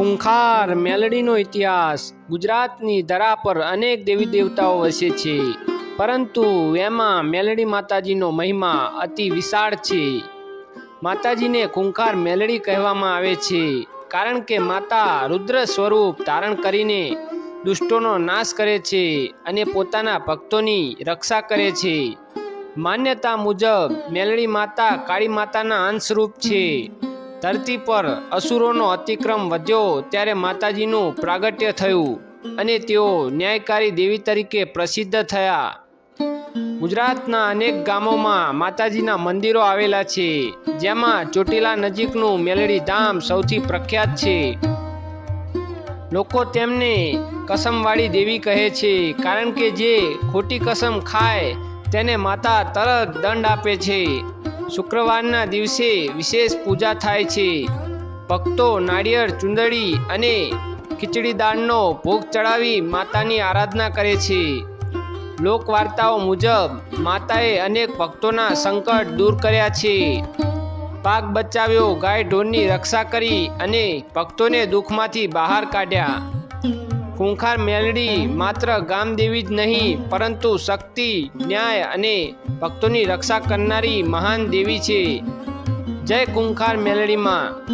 ખૂંખાર મેલડીનો ઇતિહાસ ગુજરાતની ધરા પર અનેક દેવી દેવતાઓ વસે છે. પરંતુ એમાં મેલડી માતાજીનો મહિમા અતિ વિશાળ છે. માતાજીને ખૂંખાર મેલડી કહેવામાં આવે છે, કારણ કે માતા રુદ્ર સ્વરૂપ ધારણ કરીને દુષ્ટોનો નાશ કરે છે અને પોતાના ભક્તોની રક્ષા કરે છે. માન્યતા મુજબ, મેલડી માતા કાળી માતાના અંશરૂપ છે. ધરતી પર અસુરોનો અતિક્રમ વધ્યો ત્યારે માતાજીનું પ્રાગટ્ય થયું અને તેઓ ન્યાયકારી દેવી તરીકે પ્રસિદ્ધ થયા. ગુજરાતના અનેક ગામોમાં માતાજીના મંદિરો આવેલા છે, જેમાં ચોટીલા નજીકનું મેલડી ધામ સૌથી પ્રખ્યાત છે. લોકો તેમને કસમવાળી દેવી કહે છે, કારણ કે જે ખોટી કસમ ખાય તેને માતા તરત દંડ આપે છે. શુક્રવારના દિવસે વિશેષ પૂજા થાય છે. ભક્તો નાળિયેર ચુંદડી અને ખીચડી દાળનો ભોગ ચડાવી માતાની આરાધના કરે છે. લોકવાર્તાઓ મુજબ માતાએ અનેક ભક્તોના સંકટ દૂર કર્યા છે. પાક બચાવ્યો, ગાય, ઢોરની રક્ષા કરી અને ભક્તોને દુઃખમાંથી બહાર કાઢ્યા. ખૂંખાર મેલડી માત્ર ગામદેવી જ નહીં, પરંતુ શક્તિ, ન્યાય અને ભક્તોની રક્ષા કરનારી મહાન દેવી છે. જય કુંખાર મેલડીમાં.